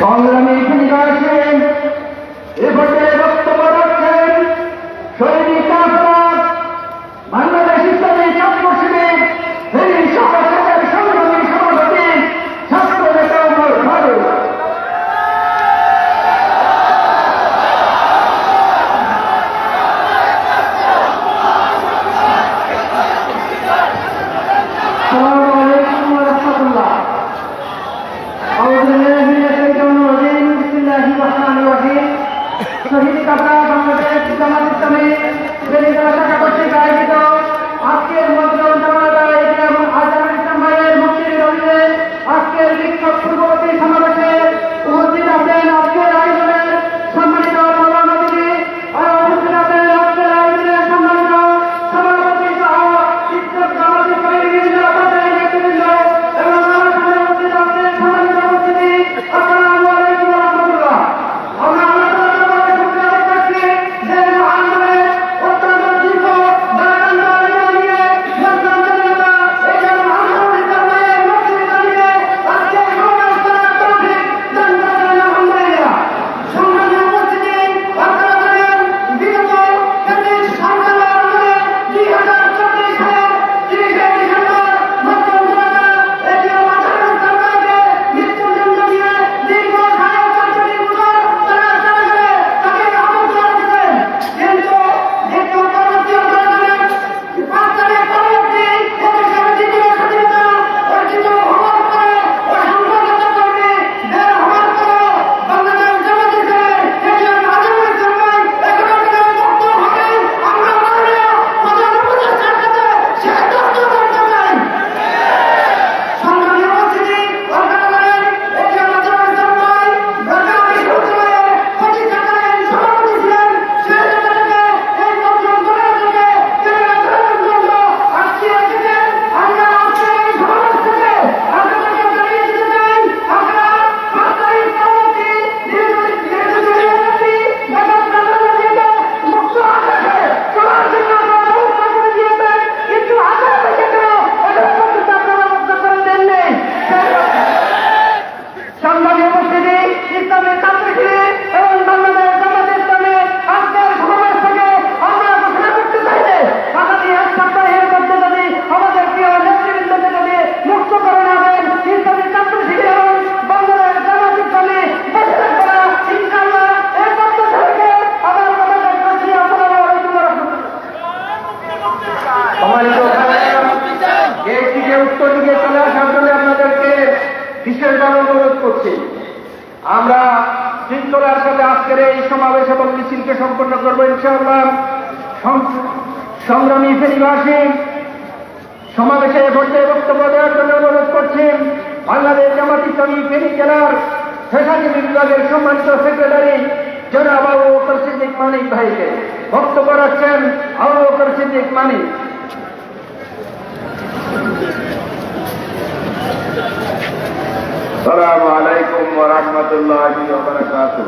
সংগ্রামী ভূমিকা আছেন। এ পর্যায়ে বক্তব্য রাখছেন সৈনিক আফরাজ বাংলাদেশ ইসলামী ছাত্র শিবির এই সভাসের সংগ্রামী সভাপতি ছাত্র নেতা অমর ফারুক। আসসালামু আলাইকুম রহমতুল্লাহ। উত্তর দিকে চলে আসার জন্য আপনাদেরকে বিশেষভাবে অনুরোধ করছি। আমরা শৃঙ্খলার সাথে আজকের এই সমাবেশ এবং মিছিলকে সম্পন্ন করব ইনশাআল্লাহ। সংগ্রামী ফেরিবাসী সমাবেশে ভোটে বক্তব্য দেওয়ার জন্য অনুরোধ করছি। বাংলাদেশ জামাতি ইসলামী ফেরি জেলার ফেসানি বিভাগের সম্মানিত সেক্রেটারি জনাব আবু বকর সিদ্দিক মানিক ভাইকে বক্তব্য রাখছেন আবু বকর সিদ্দিক মানিক। السلام عليكم ورحمة الله وبركاته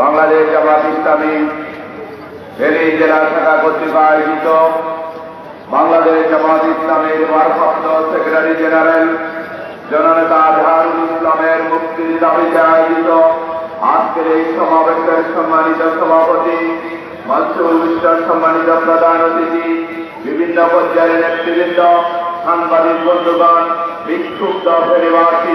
বাংলাদেশ জামাত ইসলামী ফেনী জেলা শাখা কর্তৃক আয়োজিত বাংলাদেশ জামাত ইসলামের ভারপ্রাপ্ত সেক্রেটারি জেনারেল জননেতা আজহারুল ইসলামের মুক্তির দাবিতে আয়োজিত আজকের এই সমাবেশের সম্মানিত সভাপতি, মনসুর মিশ্রার সম্মানিত প্রধান অতিথি, বিভিন্ন পর্যায়ের নেতৃবৃন্দ, সাংবাদিক বন্ধুগণ বিক্ষুব্ধ পরিবারটি